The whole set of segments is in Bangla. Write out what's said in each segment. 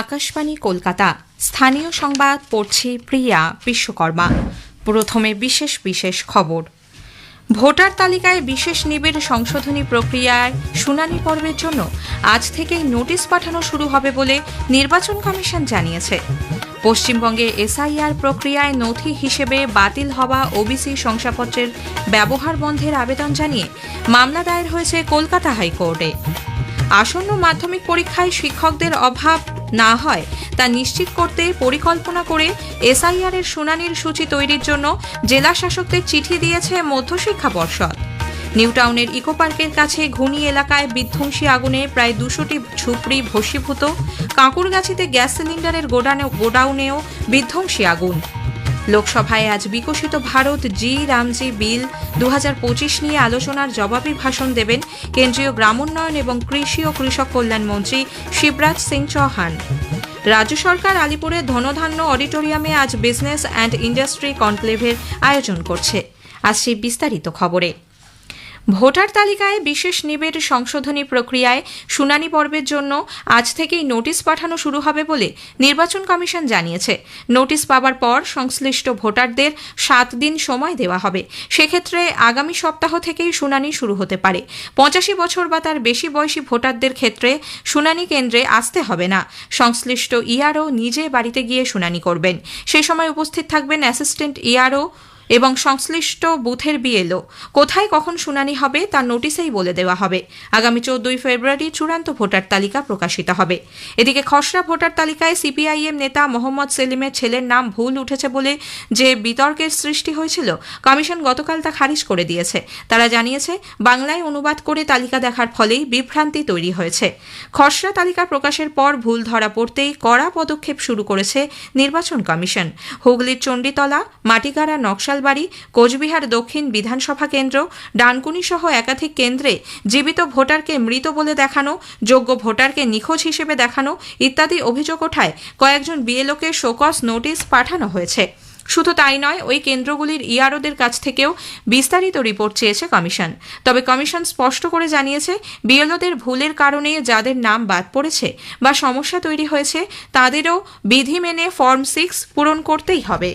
আকাশবাণী কলকাতা। স্থানীয় সংবাদ পড়ছি প্রিয়া বিশ্বকর্মা। প্রথমে বিশেষ বিশেষ খবর। ভোটার তালিকায় বিশেষ নিবিড় সংশোধনী প্রক্রিয়ায় শুনানি পর্বের জন্য আজ থেকেই নোটিশ পাঠানো শুরু হবে বলে নির্বাচন কমিশন জানিয়েছে। পশ্চিমবঙ্গে এসআইআর প্রক্রিয়ায় নথি হিসেবে বাতিল হওয়া ওবিসি শংসাপত্রের ব্যবহার বন্ধের আবেদন জানিয়ে মামলা দায়ের হয়েছে কলকাতা হাইকোর্টে। আসন্ন মাধ্যমিক পরীক্ষায় শিক্ষকদের অভাব না হয়, তা নিশ্চিত করতে পরিকল্পনা করে এসআইআর এর শুনানির সূচি তৈরির জন্য জেলা শাসকদের চিঠি দিয়েছে মধ্যশিক্ষা পর্ষদ। নিউটাউনের ইকো পার্কের কাছে ঘুনি এলাকায় বিধ্বংসী আগুনে প্রায় দুশোটি ঝুপড়ি ভস্মীভূত, কাঁকুরগাছিতে গ্যাস সিলিন্ডারের গোডাউনেও বিধ্বংসী আগুন। লোকসভায় আজ বিকশিত ভারত জি, রামজি বিল দু হাজার পঁচিশ নিয়ে আলোচনার জবাবি ভাষণ দেবেন কেন্দ্রীয় গ্রামোন্নয়ন এবং কৃষি ও কৃষক কল্যাণ মন্ত্রী শিবরাজ সিং চৌহান। রাজ্য সরকার আলিপুরে ধনধান্য অডিটোরিয়ামে আজ বিজনেস অ্যান্ড ইন্ডাস্ট্রি কনক্লেভের আয়োজন করছে। আজ সেই বিস্তারিত খবরে। ভোটার তালিকায় বিশেষ নিবিড় সংশোধনী প্রক্রিয়ায় শুনানি পর্বের জন্য আজ থেকেই নোটিশ পাঠানো শুরু হবে বলে নির্বাচন কমিশন জানিয়েছে। নোটিশ পাওয়ার পর সংশ্লিষ্ট ভোটারদের সাত দিন সময় দেওয়া হবে। সেক্ষেত্রে আগামী সপ্তাহ থেকেই শুনানি শুরু হতে পারে। পঁচাশি বছর বা তার বেশি বয়সী ভোটারদের ক্ষেত্রে শুনানি কেন্দ্রে আসতে হবে না। সংশ্লিষ্ট ইআরও নিজে বাড়িতে গিয়ে শুনানি করবেন। সেই সময় উপস্থিত থাকবেন অ্যাসিস্ট্যান্ট ইআরও এবং সংশ্লিষ্ট বুথের বিএলও কোথায় কখন শুনানি হবে তার নোটিশেই বলে দেওয়া হবে। আগামী চোদ্দই ফেব্রুয়ারি চূড়ান্ত ভোটার তালিকা প্রকাশিত হবে। এদিকে খসড়া ভোটার তালিকায় সিপিআইএম নেতা মোহাম্মদ সেলিমের ছেলের নাম ভুল উঠেছে বলে যে বিতর্কের সৃষ্টি হয়েছিল, কমিশন গতকাল তা খারিজ করে দিয়েছে। তারা জানিয়েছে, বাংলায় অনুবাদ করে তালিকা দেখার ফলেই বিভ্রান্তি তৈরি হয়েছে। খসড়া তালিকা প্রকাশের পর ভুল ধরা পড়তেই কড়া পদক্ষেপ শুরু করেছে নির্বাচন কমিশন। হুগলির চণ্ডীতলা মাটিগাড়া নকশালবাড়ি কোচবিহার দক্ষিণ বিধানসভা কেন্দ্র ডানকুনি সহ একাধিক কেন্দ্রে জীবিত ভোটারকে মৃত বলে দেখানো, যোগ্য ভোটারকে নিখোঁজ হিসেবে দেখানো ইত্যাদি অভিযোগ ওঠায় কয়েকজন বিএলওকে শোকস নোটিশ পাঠানো হয়েছে। শুধু তাই নয়, ওই কেন্দ্রগুলির ইআরওদের কাছ থেকেও বিস্তারিত রিপোর্ট চেয়েছে কমিশন। তবে কমিশন স্পষ্ট করে জানিয়েছে বিএলওদের ভুলের কারণে যাদের নাম বাদ পড়েছে বা সমস্যা তৈরি হয়েছে, তাদেরও বিধি মেনে ফর্ম সিক্স পূরণ করতেই হবে।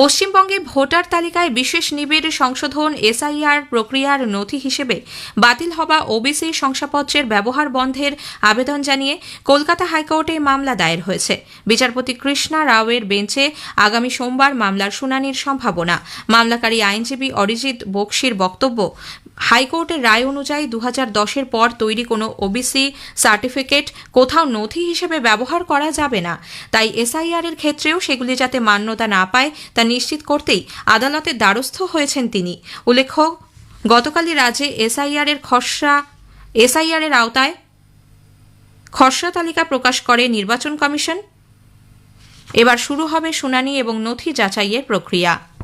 পশ্চিমবঙ্গে ভোটার তালিকায় বিশেষ নিবিড় সংশোধন, এসআইআর প্রক্রিয়ার নথি হিসেবে বাতিল হওয়া ওবিসি শংসাপত্রের ব্যবহার বন্ধের আবেদন জানিয়ে কলকাতা হাইকোর্টে মামলা দায়ের হয়েছে। বিচারপতি কৃষ্ণা রাওয়ের বেঞ্চে আগামী সোমবার মামলার শুনানির সম্ভাবনা। মামলাকারী আইনজীবী অরিজিৎ বক্সির বক্তব্য হাইকোর্টের রায় অনুযায়ী দু হাজার দশের পর তৈরি কোনো ওবিসি সার্টিফিকেট কোথাও নথি হিসেবে ব্যবহার করা যাবে না। তাই এসআইআর এর ক্ষেত্রেও সেগুলি যাতে মান্যতা না পায় তা নিশ্চিত করতেই আদালতের দ্বারস্থ হয়েছেন তিনি। উল্লেখ্য, গতকালই রাজ্যে এসআইআর এর খসড়া এসআইআর এর আওতায় খসড়া তালিকা প্রকাশ করে নির্বাচন কমিশন। এবার শুরু হবে শুনানি এবং নথি যাচাইয়ের প্রক্রিয়া।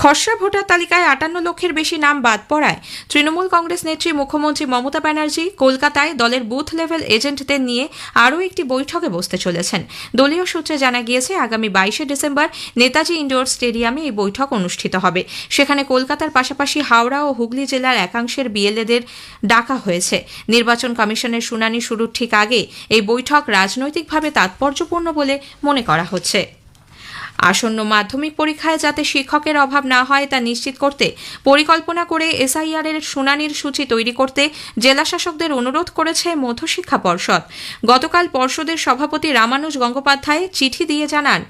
খসড়া ভোটার তালিকায় আটান্ন লক্ষের বেশি নাম বাদ পড়ায়। তৃণমূল কংগ্রেস নেত্রী মুখ্যমন্ত্রী মমতা ব্যানার্জি কলকাতায় দলের বুথ লেভেল এজেন্টদের নিয়ে আরও একটি বৈঠকে বসতে চলেছেন। দলীয় সূত্রে জানা গিয়েছে, আগামী বাইশে ডিসেম্বর নেতাজি ইন্ডোর স্টেডিয়ামে এই বৈঠক অনুষ্ঠিত হবে। সেখানে কলকাতার পাশাপাশি হাওড়া ও হুগলি জেলার একাংশের বিএলএদের ডাকা হয়েছে। নির্বাচন কমিশনের শুনানি শুরুর ঠিক আগে এই বৈঠক রাজনৈতিকভাবে তাৎপর্যপূর্ণ বলে মনে করা হচ্ছে। আসন্ন মাধ্যমিক পরীক্ষায় যাতে শিক্ষকের অভাব না হয় তা নিশ্চিত করতে পরিকল্পনা করে এসআইআর এর শুনানির সূচি তৈরি করতে জেলা শাসকদের অনুরোধ করেছে মধ্যশিক্ষা পর্ষদ। গতকাল পর্ষদের সভাপতি রামানুজ গঙ্গোপাধ্যায় চিঠি দিয়ে জানান,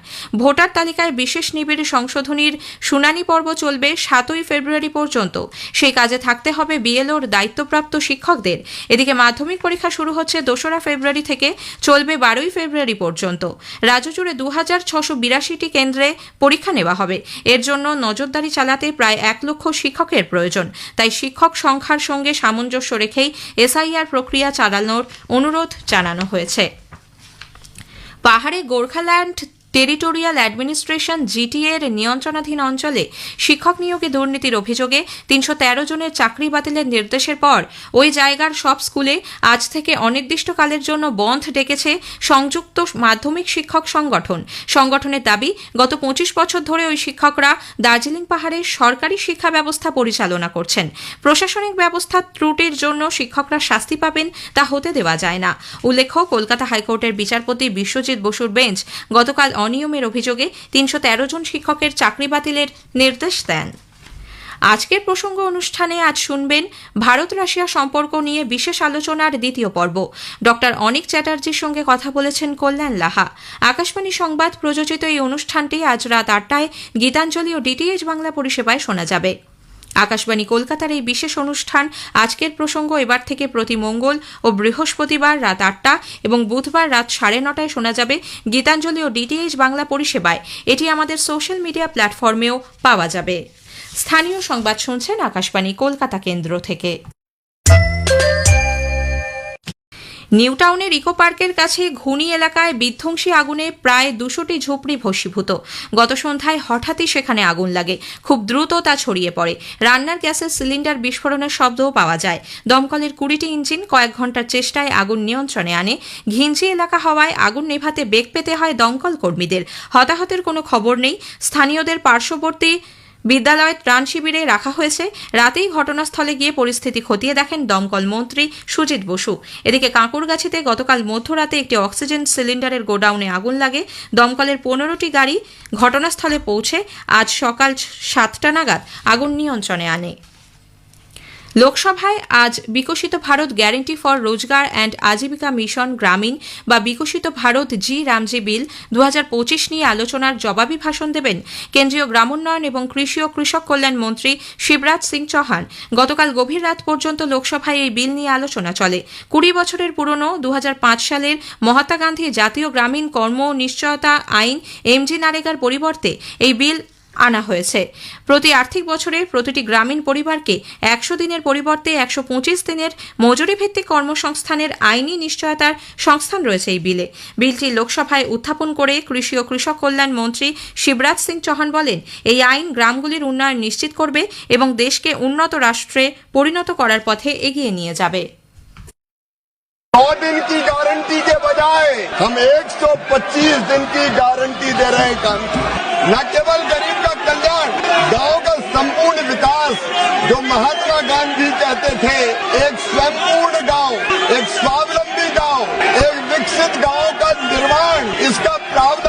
ভোটার তালিকায় বিশেষ নিবিড় সংশোধনীর শুনানি পর্ব চলবে সাতই ফেব্রুয়ারি পর্যন্ত। সেই কাজে থাকতে হবে বিএলওর দায়িত্বপ্রাপ্ত শিক্ষকদের। এদিকে মাধ্যমিক পরীক্ষা শুরু হচ্ছে দোসরা ফেব্রুয়ারি থেকে, চলবে বারোই ফেব্রুয়ারি পর্যন্ত। রাজ্য জুড়ে দু হাজার ছশো বিরাশিটি কেন্দ্রে পরীক্ষা নেওয়া হবে। এর জন্য নজরদারি চালাতে প্রায় এক লক্ষ শিক্ষকের প্রয়োজন। তাই শিক্ষক সংখ্যার সঙ্গে সামঞ্জস্য রেখেই এসআইআর প্রক্রিয়া চালানোর অনুরোধ জানানো হয়েছে। পাহাড়ে গোর্খাল্যান্ড টেরিটোরিয়াল অ্যাডমিনিস্ট্রেশন জিটিএ এর নিয়ন্ত্রণাধীন অঞ্চলে শিক্ষক নিয়োগে দুর্নীতির অভিযোগে তিনশো তেরো জনের চাকরি বাতিলের নির্দেশের পর ওই জায়গার সব স্কুলে আজ থেকে অনির্দিষ্টকালের জন্য বন্ধ ডেকেছে সংযুক্ত মাধ্যমিক শিক্ষক সংগঠন। সংগঠনের দাবি, গত পঁচিশ বছর ধরে ওই শিক্ষকরা দার্জিলিং পাহাড়ে সরকারি শিক্ষা ব্যবস্থা পরিচালনা করছেন। প্রশাসনিক ব্যবস্থার ত্রুটির জন্য শিক্ষকরা শাস্তি পাবেন তা হতে দেওয়া যায় না। উল্লেখ্য, কলকাতা হাইকোর্টের বিচারপতি বিশ্বজিৎ বসুর বেঞ্চ গতকাল অনিয়মের অভিযোগে তিনশো তেরো জন শিক্ষকের চাকরি বাতিলের নির্দেশ দেন। আজকের প্রসঙ্গ অনুষ্ঠানে আজ শুনবেন ভারত রাশিয়া সম্পর্ক নিয়ে বিশেষ আলোচনার দ্বিতীয় পর্ব। ডক্টর অনিক চ্যাটার্জির সঙ্গে কথা বলেছেন কল্যাণ লাহা। আকাশবাণী সংবাদ প্রযোজিত এই অনুষ্ঠানটি আজ রাত আটটায় গীতাঞ্জলি ও ডিটিএইচ বাংলা পরিষেবায় শোনা যাবে। আকাশবাণী কলকাতার এই বিশেষ অনুষ্ঠান আজকের প্রসঙ্গ এবার থেকে প্রতি মঙ্গল ও বৃহস্পতিবার রাত আটটা এবং বুধবার রাত সাড়ে নটায় শোনা যাবে গীতাঞ্জলি ও ডিটিএইচ বাংলা পরিষেবায়। এটি আমাদের সোশ্যাল মিডিয়া প্ল্যাটফর্মেও পাওয়া যাবে। স্থানীয় সংবাদ শুনছেন আকাশবাণী কলকাতা কেন্দ্র থেকে। নিউটাউনের ইকো পার্কের কাছে ঘুনি এলাকায় বিধ্বংসী আগুনে প্রায় দুশোটি ঝুপড়ি ভস্মীভূত। গত সন্ধ্যায় হঠাৎই সেখানে আগুন লাগে। খুব দ্রুত তা ছড়িয়ে পড়ে। রান্নার গ্যাসের সিলিন্ডার বিস্ফোরণের শব্দও পাওয়া যায়। দমকলের কুড়িটি ইঞ্জিন কয়েক ঘণ্টার চেষ্টায় আগুন নিয়ন্ত্রণে আনে। ঘিঞ্জি এলাকা হওয়ায় আগুন নেভাতে বেগ পেতে হয় দমকল কর্মীদের। হতাহতের কোনো খবর নেই। স্থানীয়দের পার্শ্ববর্তী বিদ্যালয়ে ত্রাণ শিবিরে রাখা হয়েছে। রাতেই ঘটনাস্থলে গিয়ে পরিস্থিতি খতিয়ে দেখেন দমকল মন্ত্রী সুজিত বসু। এদিকে কাঁকুরগাছিতে গতকাল মধ্যরাতে একটি অক্সিজেন সিলিন্ডারের গোডাউনে আগুন লাগে। দমকলের পনেরোটি গাড়ি ঘটনাস্থলে পৌঁছে আজ সকাল সাতটা নাগাদ আগুন নিয়ন্ত্রণে আনে। লোকসভায় আজ Viksit Bharat guarantee for Rozgar and Ajeevika mission Gramin বা বিকশিত ভারত জি রামজি বিল দু হাজার পঁচিশ নিয়ে আলোচনার জবাবি ভাষণ দেবেন কেন্দ্রীয় গ্রামোন্নয়ন এবং কৃষি ও কৃষক কল্যাণ মন্ত্রী শিবরাজ সিং চৌহান। গতকাল গভীর রাত পর্যন্ত লোকসভায় এই বিল নিয়ে আলোচনা চলে। কুড়ি বছরের পুরনো দু হাজার পাঁচ সালের মহাত্মা গান্ধী জাতীয় গ্রামীণ কর্ম নিশ্চয়তা আইন এমজি নারেগার পরিবর্তে এই বিল আনা হয়েছে। প্রতি আর্থিক বছরে প্রতিটি গ্রামীণ পরিবারকে একশো দিনের পরিবর্তে একশো পঁচিশ দিনের মজুরি ভিত্তিক কর্মসংস্থানের আইনি নিশ্চয়তার সংস্থান রয়েছে এই বিলে। বিলটি লোকসভায় উত্থাপন করে কৃষি ও কৃষক কল্যাণ মন্ত্রী শিবরাজ সিং চৌহান বলেন, এই আইন গ্রামগুলির উন্নয়ন নিশ্চিত করবে এবং দেশকে উন্নত রাষ্ট্রে পরিণত করার পথে এগিয়ে নিয়ে যাবে। बजाय हम 125 दिन की गारंटी दे रहे हैं काम न केवल गरीब का कल्याण, गाँव का संपूर्ण विकास, जो महात्मा गांधी कहते थे, एक संपूर्ण गाँव, एक स्वावलंबी गाँव, एक विकसित गाँव का निर्माण, इसका प्रावधान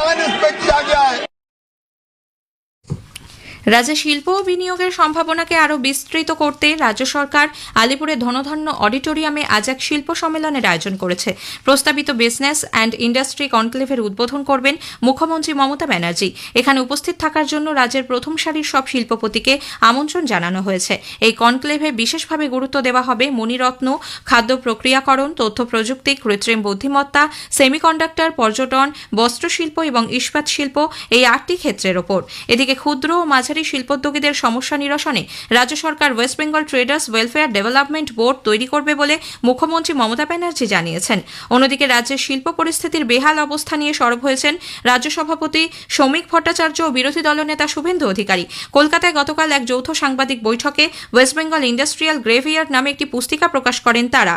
রাজ্যে শিল্প ও বিনিয়োগের সম্ভাবনাকে আরও বিস্তৃত করতে রাজ্য সরকার আলিপুরে ধনধন্য অডিটোরিয়ামে আজ এক শিল্প সম্মেলনের আয়োজন করেছে। প্রস্তাবিত বিজনেস অ্যান্ড ইন্ডাস্ট্রি কনক্লেভের উদ্বোধন করবেন মুখ্যমন্ত্রী মমতা ব্যানার্জি। এখানে উপস্থিত থাকার জন্য রাজ্যের প্রথম সারির সব শিল্পপতিকে আমন্ত্রণ জানানো হয়েছে। এই কনক্লেভে বিশেষভাবে গুরুত্ব দেওয়া হবে মণিরত্ন খাদ্য প্রক্রিয়াকরণ, তথ্য প্রযুক্তি, কৃত্রিম বুদ্ধিমত্তা, সেমিকন্ডাক্টর, পর্যটন, বস্ত্রশিল্প এবং ইস্পাত শিল্প এই আটটি ক্ষেত্রের ওপর। এদিকে ক্ষুদ্র ও মাঝারি শিল্পোদ্যোগীদের সমস্যা নিরসনে রাজ্য সরকার West Bengal traders welfare development board তৈরি করবে বলে মুখ্যমন্ত্রী মমতা ব্যানার্জি জানিয়েছেন। অন্যদিকে রাজ্যের শিল্প পরিস্থিতির বেহাল অবস্থা নিয়ে সরব হয়েছেন রাজ্য সভাপতি শ্রমিক ভট্টাচার্য ও বিরোধী দলনেতা শুভেন্দু অধিকারী। কলকাতায় গতকাল এক যৌথ সাংবাদিক বৈঠকে ওয়েস্ট বেঙ্গল ইন্ডাস্ট্রিয়াল গ্রেভিয়ার্ড নামে একটি পুস্তিকা প্রকাশ করেন তারা।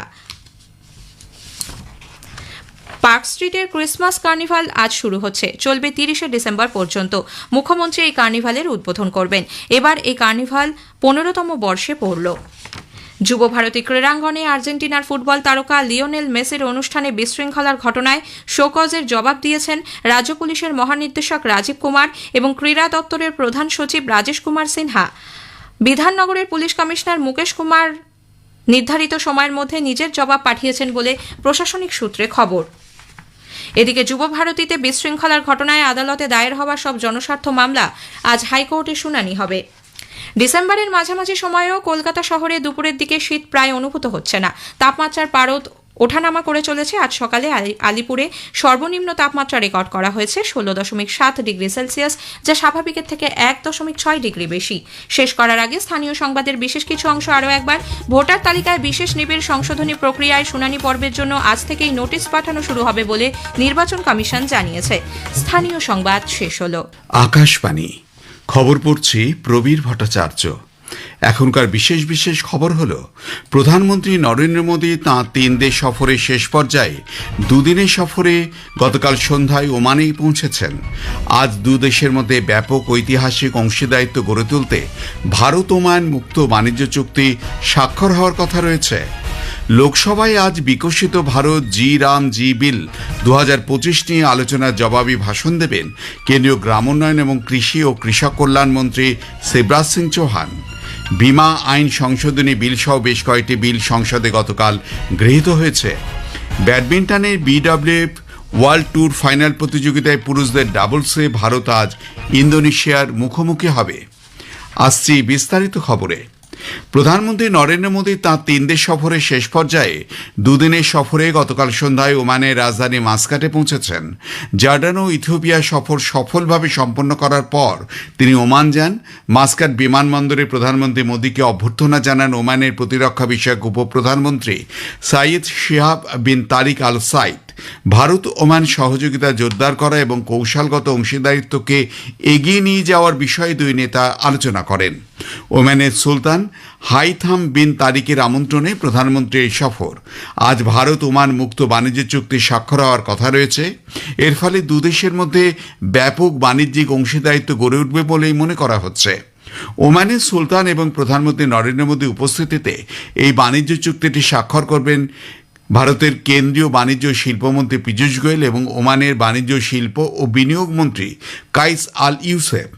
পার্ক স্ট্রিটের ক্রিসমাস কার্নিভাল আজ শুরু হচ্ছে। চলবে তিরিশে ডিসেম্বর পর্যন্ত। মুখ্যমন্ত্রী এই কার্নিভালের উদ্বোধন করবেন। এবার এই কার্নিভাল পনেরোতম বর্ষে পড়ল। যুব ভারতী ক্রীড়াঙ্গনে আর্জেন্টিনার ফুটবল তারকা লিওনেল মেসির অনুষ্ঠানে বিশৃঙ্খলার ঘটনায় শোকজের জবাব দিয়েছেন রাজ্য পুলিশের মহানির্দেশক রাজীব কুমার এবং ক্রীড়া দপ্তরের প্রধান সচিব রাজেশ কুমার সিনহা। বিধাননগরের পুলিশ কমিশনার মুকেশ কুমার নির্ধারিত সময়ের মধ্যে নিজের জবাব পাঠিয়েছেন বলে প্রশাসনিক সূত্রে খবর। এদিকে যুব ভারতীতে বিশৃঙ্খলার ঘটনায় আদালতে দায়ের হওয়া সব জনস্বার্থ মামলা আজ হাইকোর্টে শুনানি হবে। ডিসেম্বরের মাঝামাঝি সময়েও কলকাতা শহরে দুপুরের দিকে শীত প্রায় অনুভূত হচ্ছে না। তাপমাত্রার পারদ ওঠানামা করে চলেছে। আজ সকালে আলি- আলিপুরে সর্বনিম্ন তাপমাত্রা রেকর্ড করা হয়েছে ষোলো দশমিক সাত ডিগ্রি সেলসিয়াস, যা স্বাভাবিকের থেকে এক দশমিক ছয় ডিগ্রি বেশি। শেষ করার আগে স্থানীয় সংবাদের বিশেষ কিছু অংশ আরও একবার। ভোটার তালিকায় বিশেষ নিবিড় সংশোধনী প্রক্রিয়ায় শুনানি পর্বের জন্য আজ থেকেই নোটিশ পাঠানো শুরু হবে বলে নির্বাচন কমিশন জানিয়েছে। স্থানীয় সংবাদ শেষ হল। আকাশবাণী। খবর পড়ছি প্রবীর ভট্টাচার্য। এখনকার বিশেষ বিশেষ খবর হল, প্রধানমন্ত্রী নরেন্দ্র মোদী তাঁর তিন দেশ সফরের শেষ পর্যায়ে দুদিনের সফরে গতকাল সন্ধ্যায় ওমানেই পৌঁছেছেন। আজ দু দেশের মধ্যে ব্যাপক ঐতিহাসিক অংশীদারিত্ব গড়ে তুলতে ভারত ওমান মুক্ত বাণিজ্য চুক্তি স্বাক্ষর হওয়ার কথা রয়েছে। লোকসভায় আজ বিকশিত ভারত জি রাম জি বিল দু হাজার পঁচিশ নিয়ে আলোচনার জবাবি ভাষণ দেবেন কেন্দ্রীয় গ্রামোন্নয়ন এবং কৃষি ও কৃষক কল্যাণ মন্ত্রী শিবরাজ সিং চৌহান। বিমা আইন সংশোধনী বিল সহ বেশ কয়েকটি বিল সংসদে গতকাল গৃহীত হয়েছে। ব্যাডমিন্টনের বিডাব্লিউএফ ওয়ার্ল্ড ট্যুর ফাইনাল প্রতিযোগিতায় পুরুষদের ডাবলসে ভারত আজ ইন্দোনেশিয়ার মুখোমুখি হবে। আসছি বিস্তারিত খবরে। প্রধানমন্ত্রী নরেন্দ্র মোদী তাঁর তিন দেশ সফরের শেষ পর্যায়ে দুদিনের সফরে গতকাল সন্ধ্যায় ওমানের রাজধানী মাস্কাটে পৌঁছেছেন। জর্ডান ও ইথিওপিয়া সফর সফলভাবে সম্পন্ন করার পর তিনি ওমান যান। মাস্কাট বিমানবন্দরে প্রধানমন্ত্রী মোদীকে অভ্যর্থনা জানান ওমানের প্রতিরক্ষা বিষয়ক উপপ্রধানমন্ত্রী Sayyid Shihab bin Tariq Al Said Bharat Oman সহযোগিতা জোরদার করা এবং কৌশলগত অংশীদারিত্বকে এগিয়ে নিয়ে যাওয়ার বিষয়ে দুই নেতা আলোচনা করেন। ওমানের সুলতান হাইথাম বিন তারিকের আমন্ত্রণে প্রধানমন্ত্রীর এই সফর। আজ ভারত ওমান মুক্ত বাণিজ্য চুক্তি স্বাক্ষর হওয়ার কথা রয়েছে। এর ফলে দুদেশের মধ্যে ব্যাপক বাণিজ্যিক অংশীদারিত্ব গড়ে উঠবে বলেই মনে করা হচ্ছে। ওমানের সুলতান এবং প্রধানমন্ত্রী নরেন্দ্র মোদী উপস্থিতিতে এই বাণিজ্য চুক্তিটি স্বাক্ষর করবেন ভারতের কেন্দ্রীয় বাণিজ্য শিল্পমন্ত্রী পীযূষ গোয়েল এবং ওমানের বাণিজ্য শিল্প ও বিনিয়োগ মন্ত্রী কাইস আল ইউসেফ।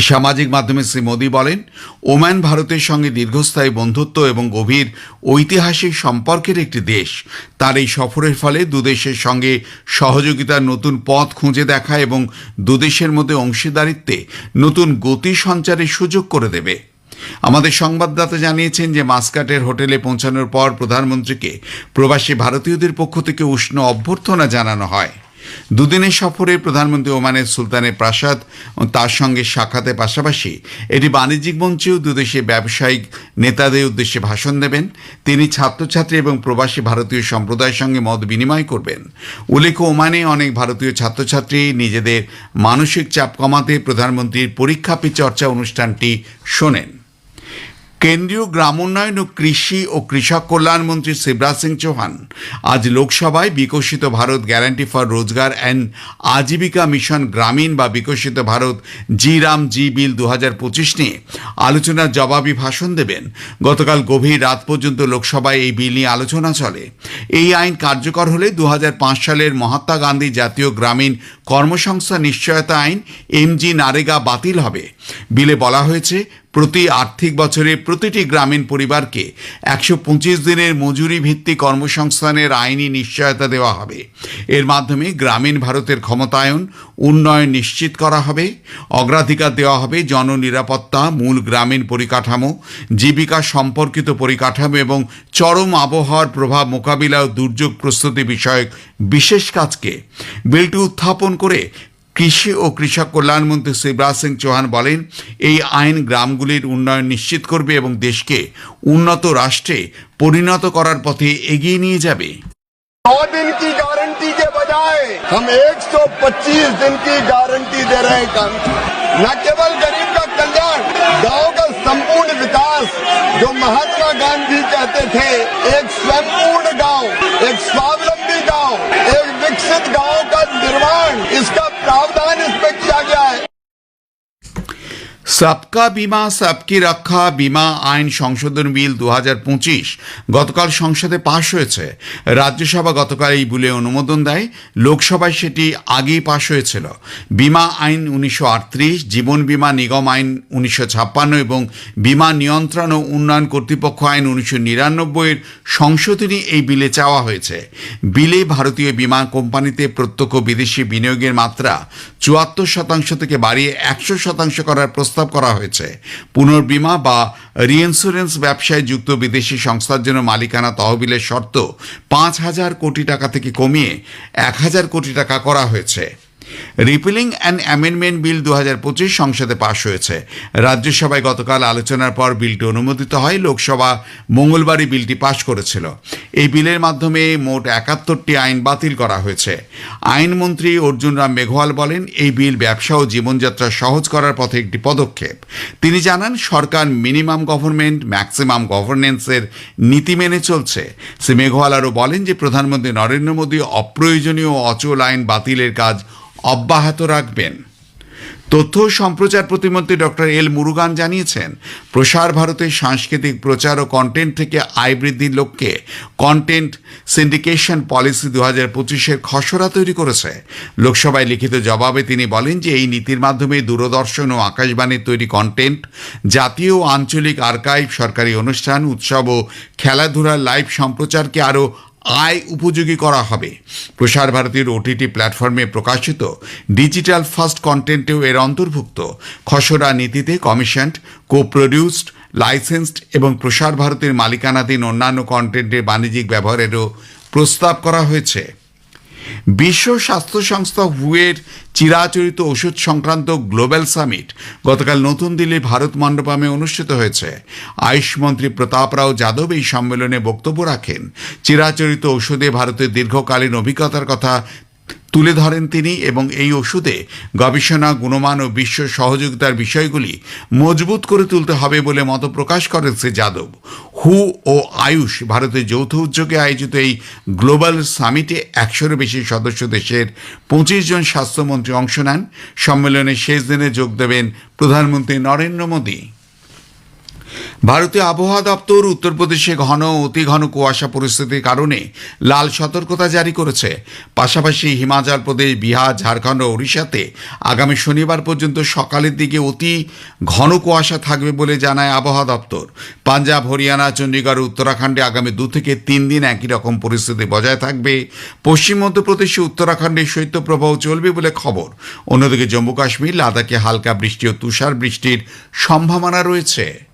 সামাজিক মাধ্যমে শ্রী মোদী বলেন, ওমান ভারতের সঙ্গে দীর্ঘস্থায়ী বন্ধুত্ব এবং গভীর ঐতিহাসিক সম্পর্কের একটি দেশ। তার এই সফরের ফলে দুদেশের সঙ্গে সহযোগিতার নতুন পথ খুঁজে দেখা এবং দুদেশের মধ্যে অংশীদারিত্বে নতুন গতি সঞ্চারের সুযোগ করে দেবে। আমাদের সংবাদদাতা জানিয়েছেন যে মাস্কাটের হোটেলে পৌঁছানোর পর প্রধানমন্ত্রীকে প্রবাসী ভারতীয়দের পক্ষ থেকে উষ্ণ অভ্যর্থনা জানানো হয়। দুদিনের সফরে প্রধানমন্ত্রী ওমানের সুলতানের প্রাসাদ তার সঙ্গে সাক্ষাতের পাশাপাশি এটি বাণিজ্যিক মঞ্চেও দুদেশে ব্যবসায়িক নেতাদের উদ্দেশ্যে ভাষণ দেবেন। তিনি ছাত্রছাত্রী এবং প্রবাসী ভারতীয় সম্প্রদায়ের সঙ্গে মত বিনিময় করবেন। উল্লেখ্য, ওমানে অনেক ভারতীয় ছাত্রছাত্রী নিজেদের মানসিক চাপ কমাতে প্রধানমন্ত্রীর পরীক্ষা পে চর্চা অনুষ্ঠানটি শোনেন। কেন্দ্রীয় গ্রামোন্নয়ন ও কৃষি ও কৃষক কল্যাণ মন্ত্রী শিবরাজ সিং চৌহান আজ লোকসভায় Viksit Bharat guarantee for Rozgar and Ajeevika mission Gramin বা বিকশিত ভারত জি রাম জি বিল দু পঁচিশ নিয়ে আলোচনার জবাবি ভাষণ দেবেন। গতকাল গভীর রাত পর্যন্ত লোকসভায় এই বিল নিয়ে আলোচনা চলে। এই আইন কার্যকর হলে দু হাজার পাঁচ সালের মহাত্মা গান্ধী জাতীয় গ্রামীণ কর্মসংস্থান নিশ্চয়তা আইন এমজি নারেগা বাতিল হবে। বিলে বলা হয়েছে, প্রতি আর্থিক বছরে প্রতিটি গ্রামীণ পরিবারকে একশো পঁচিশ দিনের মজুরি ভিত্তিক কর্মসংস্থানের আইনি নিশ্চয়তা দেওয়া হবে। এর মাধ্যমে গ্রামীণ ভারতের ক্ষমতায়ন উন্নয়ন নিশ্চিত করা হবে, অগ্রাধিকার দেওয়া হবে জননিরাপত্তা, মূল গ্রামীণ পরিকাঠামো, জীবিকা সম্পর্কিত পরিকাঠামো এবং চরম আবহাওয়ার প্রভাব মোকাবিলা ও দুর্যোগ প্রস্তুতি বিষয়ক বিশেষ কাজকে বিলটি উত্থাপন করে কৃষি ও কৃষক কল্যাণমন্ত্রী শিবরাজ সিং চৌহান বলেন, এই আইন গ্রামগুলির উন্নয়ন নিশ্চিত করবে এবং দেশকে উন্নত রাষ্ট্রে পরিণত করার পথে এগিয়ে নিয়ে যাবে। बजाय हम 125 दिन की गारंटी दे रहे हैं काम। न केवल गरीब का कल्याण, गाँव का संपूर्ण विकास, जो महात्मा गांधी कहते थे, एक संपूर्ण गाँव, एक स्वावलंबी गाँव, एक विकसित गाँव का निर्माण, इसका प्रावधान সাবকা বিমা, সাবকি রক্ষা বিমা আইন সংশোধন বিল দু হাজার পঁচিশ গতকাল সংসদে পাশ হয়েছে। রাজ্যসভা গতকাল এই বিলে অনুমোদন দেয়। লোকসভায় সেটি আগেই পাশ হয়েছিল। বিমা আইন উনিশশো আটত্রিশ, জীবন বীমা নিগম আইন উনিশশো ছাপ্পান্ন এবং বিমা নিয়ন্ত্রণ ও উন্নয়ন কর্তৃপক্ষ আইন উনিশশো নিরানব্বইয়ের সংশোধনী এই বিলে চাওয়া হয়েছে। বিলে ভারতীয় বিমা কোম্পানিতে প্রত্যক্ষ বিদেশি বিনিয়োগের মাত্রা চুয়াত্তর শতাংশ থেকে বাড়িয়ে একশো শতাংশ করার প্রস্তাব প্রস্তাব করা হয়েছে। পুনর্বিমা বা রিইন্স্যুরেন্স ব্যবসায় যুক্ত বিদেশি সংস্থার জন্য মালিকানা তহবিলের শর্ত পাঁচ হাজার কোটি টাকা থেকে কমিয়ে এক হাজার কোটি টাকা করা হয়েছে। রিপিলিং অ্যান্ড অ্যামেন্ডমেন্ট বিল দু সংসদে পাশ হয়েছে। রাজ্যসভায় গতকাল আলোচনার পর বিলটি অনুমোদিত হয়। লোকসভা মঙ্গলবারই বিলটি পাশ করেছিল। এই বিলের মাধ্যমে মোট একাত্তরটি আইন বাতিল করা হয়েছে। আইনমন্ত্রী অর্জুন রাম মেঘওয়াল বলেন, এই বিল ব্যবসা ও জীবনযাত্রা সহজ করার পথে একটি পদক্ষেপ। তিনি জানান, সরকার মিনিমাম গভর্নমেন্ট, ম্যাক্সিমাম গভর্নেন্সের নীতি মেনে চলছে। শ্রী মেঘওয়াল আরও বলেন যে, প্রধানমন্ত্রী নরেন্দ্র মোদী অপ্রয়োজনীয় অচল আইন বাতিলের কাজ অব্যাহত রাখবেন। তথ্য সম্প্রচার প্রতিমন্ত্রী ডক্টর এল মুরুগান জানিয়েছেন, প্রসার ভারতের সাংস্কৃতিক প্রচার ও কন্টেন্ট থেকে আয় বৃদ্ধির লক্ষ্যে কন্টেন্ট সিন্ডিকেশন পলিসি দু হাজার পঁচিশের খসড়া তৈরি করেছে। লোকসভায় লিখিত জবাবে তিনি বলেন যে, এই নীতির মাধ্যমে দূরদর্শন ও আকাশবাণীর তৈরি কন্টেন্ট জাতীয় আঞ্চলিক আর্কাইভ সরকারি অনুষ্ঠান, উৎসব ও খেলাধুলার লাইভ সম্প্রচারকে আরও আয় উপযোগী করা হবে। প্রসার ভারতীর ওটিটি প্ল্যাটফর্মে প্রকাশিত ডিজিটাল ফার্স্ট কন্টেন্টেও এর অন্তর্ভুক্ত। খসড়া নীতিতে কমিশনড কো প্রডিউসড লাইসেন্সড এবং প্রসার ভারতীর মালিকানাধীন অন্যান্য কন্টেন্টের বাণিজ্যিক ব্যবহারেরও প্রস্তাব করা হয়েছে। বিশ্ব স্বাস্থ্য সংস্থা হুয়ের চিরাচরিত ওষুধ সংক্রান্ত গ্লোবাল সামিট গতকাল নতুন দিল্লির ভারত মণ্ডপামে অনুষ্ঠিত হয়েছে। আয়ুষ মন্ত্রী প্রতাপ রাও যাদব এই সম্মেলনে বক্তব্য রাখেন। চিরাচরিত ওষুধে ভারতের দীর্ঘকালীন অভিজ্ঞতার কথা তুলে ধরেন তিনি এবং এই ওষুধে গবেষণা, গুণমান ও বিশ্ব সহযোগিতার বিষয়গুলি মজবুত করে তুলতে হবে বলে মত প্রকাশ করেন শ্রী যাদব। হু ও আয়ুষ ভারতের যৌথ উদ্যোগে আয়োজিত এই গ্লোবাল সামিটে একশোরও বেশি সদস্য দেশের পঁচিশ জন স্বাস্থ্যমন্ত্রী অংশ নেন। সম্মেলনের শেষ দিনে যোগ দেবেন প্রধানমন্ত্রী নরেন্দ্র মোদী। ভারতীয় আবহাওয়া দপ্তর উত্তরপ্রদেশে ঘন, অতি ঘন কুয়াশা পরিস্থিতির কারণে লাল সতর্কতা জারি করেছে। পাশাপাশি হিমাচল প্রদেশ, বিহার, ঝাড়খণ্ড ও ওড়িশাতে আগামী শনিবার পর্যন্ত সকালের দিকে অতি ঘন কুয়াশা থাকবে বলে জানায় আবহাওয়া দপ্তর। পাঞ্জাব, হরিয়ানা চণ্ডীগড় উত্তরাখণ্ডে আগামী দু থেকে তিন দিন একই রকম পরিস্থিতি বজায় থাকবে। পশ্চিম মধ্যপ্রদেশে উত্তরাখণ্ডে শৈত্যপ্রবাহ চলবে বলে খবর। অন্যদিকে জম্মু কাশ্মীর, লাদাখে হালকা বৃষ্টি ও তুষার বৃষ্টির সম্ভাবনা রয়েছে।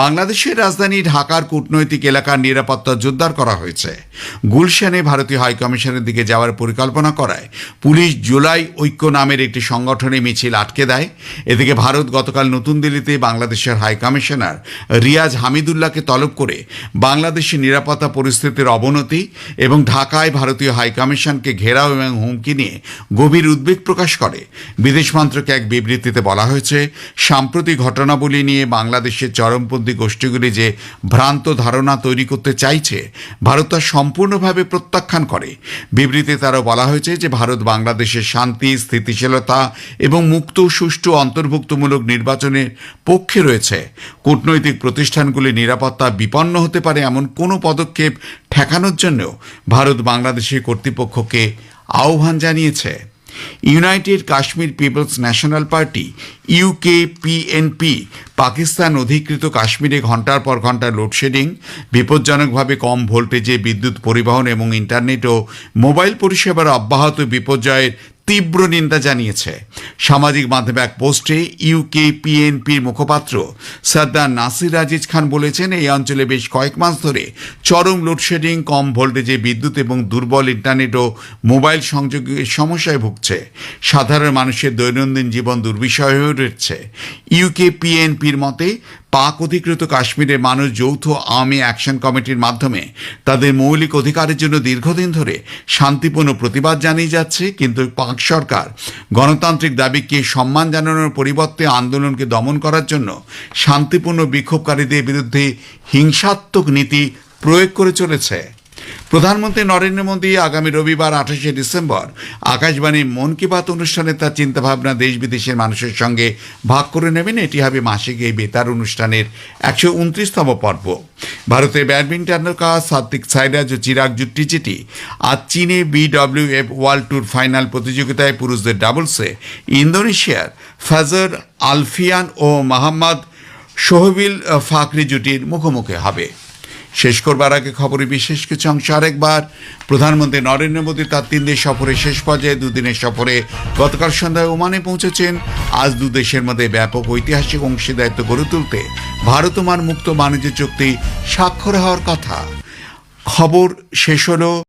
বাংলাদেশের রাজধানী ঢাকার কূটনৈতিক এলাকার নিরাপত্তা জোরদার করা হয়েছে। গুলশানে ভারতীয় হাইকমিশনের দিকে যাওয়ার পরিকল্পনা করায় পুলিশ জুলাই ঐক্য নামের একটি সংগঠনে মিছিল আটকে দেয়। এদিকে ভারত গতকাল নতুন দিল্লিতে বাংলাদেশের হাইকমিশনার রিয়াজ হামিদুল্লাহকে তলব করে বাংলাদেশের নিরাপত্তা পরিস্থিতির অবনতি এবং ঢাকায় ভারতীয় হাইকমিশনকে ঘেরাও এবং হুমকি নিয়ে গভীর উদ্বেগ প্রকাশ করে। বিদেশ মন্ত্রকে এক বিবৃতিতে বলা হয়েছে, সাম্প্রতিক ঘটনাবলী নিয়ে বাংলাদেশের চরমপন্থী গোষ্ঠীগুলি যে ভ্রান্ত ধারণা তৈরি করতে চাইছে, ভারত তা সম্পূর্ণভাবে প্রত্যাখ্যান করে। বিবৃতি তারও বলা হয়েছে যে, ভারত বাংলাদেশের শান্তি, স্থিতিশীলতা এবং মুক্ত, সুষ্ঠু, অন্তর্ভুক্তমূলক নির্বাচনের পক্ষে রয়েছে। কূটনৈতিক প্রতিষ্ঠানগুলি নিরাপত্তা বিপন্ন হতে পারে এমন কোনো পদক্ষেপ ঠেকানোর জন্যও ভারত বাংলাদেশের কর্তৃপক্ষকে আহ্বান জানিয়েছে। United Kashmir People's National Party UK PNP Pakistan অধিকৃত কাশ্মীরে ঘণ্টার পর ঘণ্টা লোডশেডিং বিপজ্জনকভাবে কম ভোল্টেজে বিদ্যুৎ পরিবহন এবং ইন্টারনেট ও মোবাইল পরিষেবার অব্যাহত বিপর্যয়ের তীব্র নিন্দা জানিয়েছে। সামাজিক মাধ্যমে এক পোস্টে ইউকে পিএনপির মুখপাত্র সর্দার নাসির আজিজ খান বলেছেন, এই অঞ্চলে বেশ কয়েক মাস ধরে চরম লোডশেডিং, কম ভোল্টেজে বিদ্যুৎ এবং দুর্বল ইন্টারনেট ও মোবাইল সংযোগের সমস্যায় ভুগছে। সাধারণ মানুষের দৈনন্দিন জীবন দুর্বিষয় হয়ে উঠছে। ইউকে পিএনপির মতে পাক অধিকৃত কাশ্মীরের মানুষ যৌথ আওয়ামী অ্যাকশন কমিটির মাধ্যমে তাদের মৌলিক অধিকারের জন্য দীর্ঘদিন ধরে শান্তিপূর্ণ প্রতিবাদ জানিয়ে যাচ্ছে, কিন্তু পাক সরকার গণতান্ত্রিক দাবিকে সম্মান জানানোর পরিবর্তে আন্দোলনকে দমন করার জন্য শান্তিপূর্ণ বিক্ষোভকারীদের বিরুদ্ধে হিংসাত্মক নীতি প্রয়োগ করে চলেছে। প্রধানমন্ত্রী নরেন্দ্র মোদী আগামী রবিবার, আঠাশে ডিসেম্বর আকাশবাণীর মন কি বাত অনুষ্ঠানে তার চিন্তাভাবনা দেশ বিদেশের মানুষের সঙ্গে ভাগ করে নেবেন। এটি হবে মাসিক এই বেতার অনুষ্ঠানের একশো উনত্রিশতম পর্ব। ভারতের ব্যাডমিন্টন তারকা সাত্বিক সাইরাজ ও চিরাগ জুট্টি চিটি আজ চীনে বিডব্লিউএফ ওয়ার্ল্ড ট্যুর ফাইনাল প্রতিযোগিতায় পুরুষদের ডাবলসে ইন্দোনেশিয়ার ফাজার আলফিয়ান ও মোহাম্মদ সোহবিল ফাকরি জুটির মুখোমুখি হবে। শেষ করবার আগে খবরে বিশেষ কিছু অংশ আরেকবার। প্রধানমন্ত্রী নরেন্দ্র মোদী তার তিন দিন সফরে শেষ পর্যায়ে দুদিনের সফরে গতকাল সন্ধ্যায় ওমানে পৌঁছেছেন। আজ দু দেশের মধ্যে ব্যাপক ঐতিহাসিক অংশীদারিত্ব গড়ে তুলতে ভারত ওমান মুক্ত বাণিজ্য চুক্তি স্বাক্ষর হওয়ার কথা। খবর শেষ হলো।